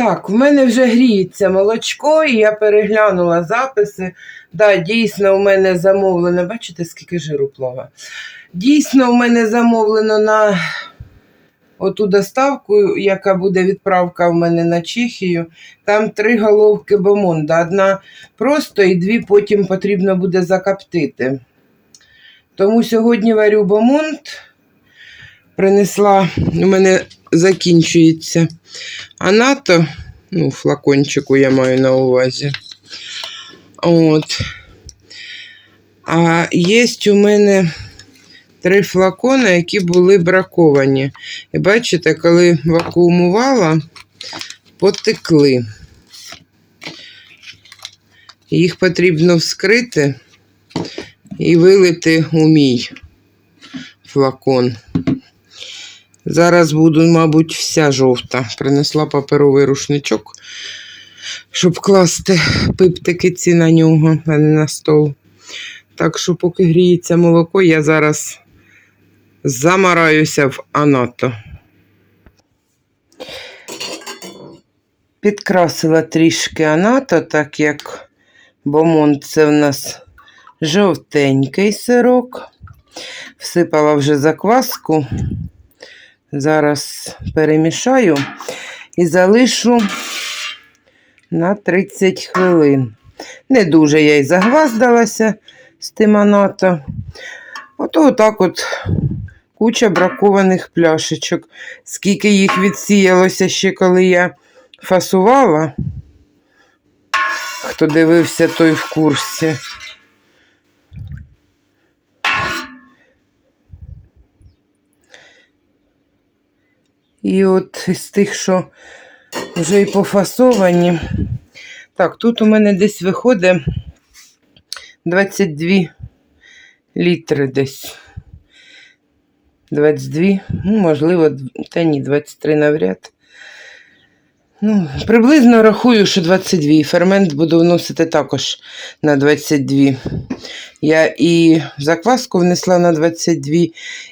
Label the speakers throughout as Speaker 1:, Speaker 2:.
Speaker 1: Так, в мене вже гріється молочко, і я переглянула записи. Да, дійсно, у мене замовлено, бачите, скільки жиру плава. Дійсно, у мене замовлено на оту доставку, яка буде відправка в мене на Чехію. Там три головки бомонда. Одна просто і дві потім потрібно буде закоптити. Тому сьогодні варю бомонд. Принесла, у мене закінчується. А НАТО, ну, флакончику я маю на увазі. От. А є у мене три флакони, які були браковані. І бачите, коли вакуумувала, потекли. Їх потрібно вскрити і вилити у мій флакон. Зараз буду, мабуть, вся жовта. Принесла паперовий рушничок, щоб класти пиптики ці на нього, а не на стол. Так що, поки гріється молоко, я зараз замараюся в анато. Підкрасила трішки анато, так як бомон це в нас жовтенький сирок. Всипала вже закваску. Зараз перемішаю і залишу на 30 хвилин. Не дуже я й загваздалася з тим анато. Ото отак от куча бракованих пляшечок. Скільки їх відсіялося ще, коли я фасувала. Хто дивився, той в курсі. І от із тих, що вже і пофасовані. Так, тут у мене десь виходить 22 літри десь. 22, ну, можливо, та ні, 23 навряд. Ну, приблизно рахую, що 22. Фермент буду вносити також на 22. Я і закваску внесла на 22,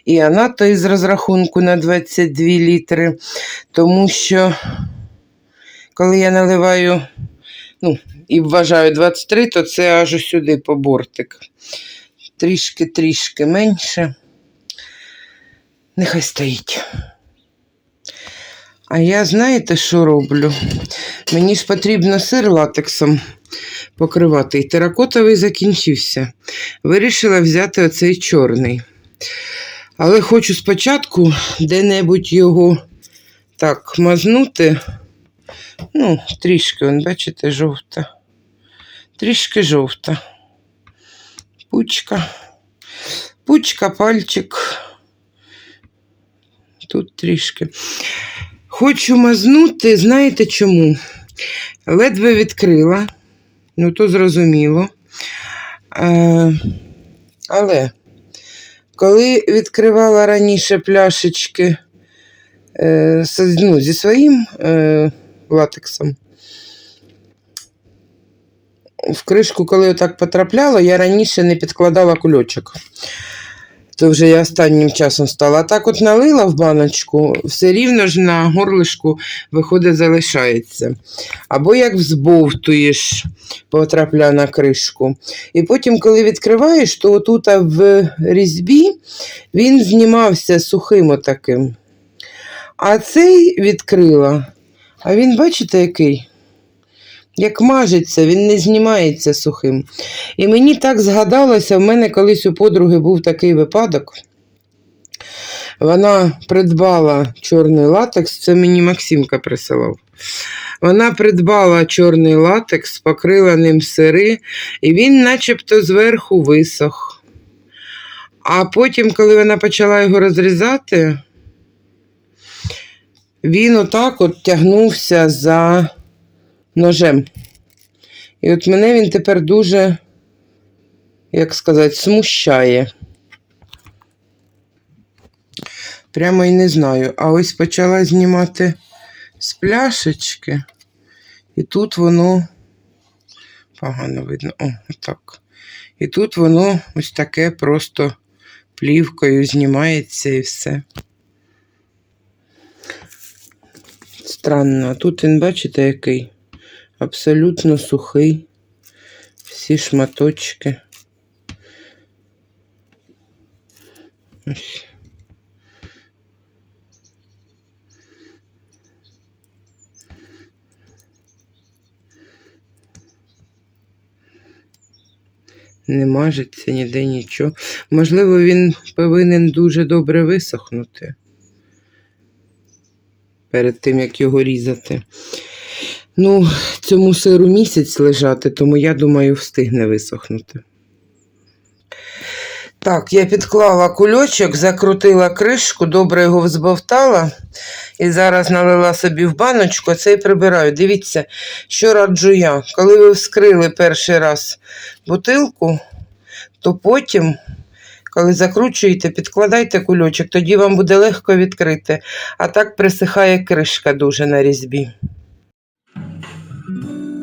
Speaker 1: і анато із розрахунку на 22 літри. Тому що, коли я наливаю, ну, і вважаю 23, то це аж сюди по бортик. Трішки-трішки менше. Нехай стоїть. А я знаєте, що роблю? Мені ж потрібно сир латексом покривати. І теракотовий закінчився. Вирішила взяти оцей чорний. Але хочу спочатку де-небудь його так мазнути. Ну, трішки, он, бачите, жовта. Трішки жовта. Пучка. Пучка, пальчик. Тут трішки. Хочу мазнути, знаєте чому? Ледве відкрила, ну то зрозуміло. Е, але коли відкривала раніше пляшечки е, ну, зі своїм е, латексом, в кришку, коли отак потрапляла, я раніше не підкладала кульочок. То вже я останнім часом стала. А так от налила в баночку, все рівно ж на горлишку виходить, залишається. Або як взбовтуєш, потрапля на кришку. І потім, коли відкриваєш, то отут в різьбі він знімався сухим отаким. А цей відкрила. А він, бачите, який? Як мажеться, він не знімається сухим. І мені так згадалося, в мене колись у подруги був такий випадок. Вона придбала чорний латекс, це мені Максимка присилав. Вона придбала чорний латекс, покрила ним сири, і він начебто зверху висох. А потім, коли вона почала його розрізати, він отак от тягнувся за ножем. І от мене він тепер дуже, як сказати, смущає. Прямо і не знаю. А ось почала знімати з пляшечки. І тут воно погано видно. О, так. І тут воно ось таке просто плівкою знімається і все. Странно. А тут він, бачите, який? Абсолютно сухий. Всі шматочки. Ось. Не мажеться ніде нічого. Можливо, він повинен дуже добре висохнути перед тим, як його різати. Ну, цьому сиру місяць лежати, тому я думаю, встигне висохнути. Так, я підклала кульочок, закрутила кришку, добре його взбовтала і зараз налила собі в баночку, це і прибираю. Дивіться, що раджу я. Коли ви вскрили перший раз бутилку, то потім, коли закручуєте, підкладайте кульочок, тоді вам буде легко відкрити. А так присихає кришка дуже на різьбі. Mm-hmm.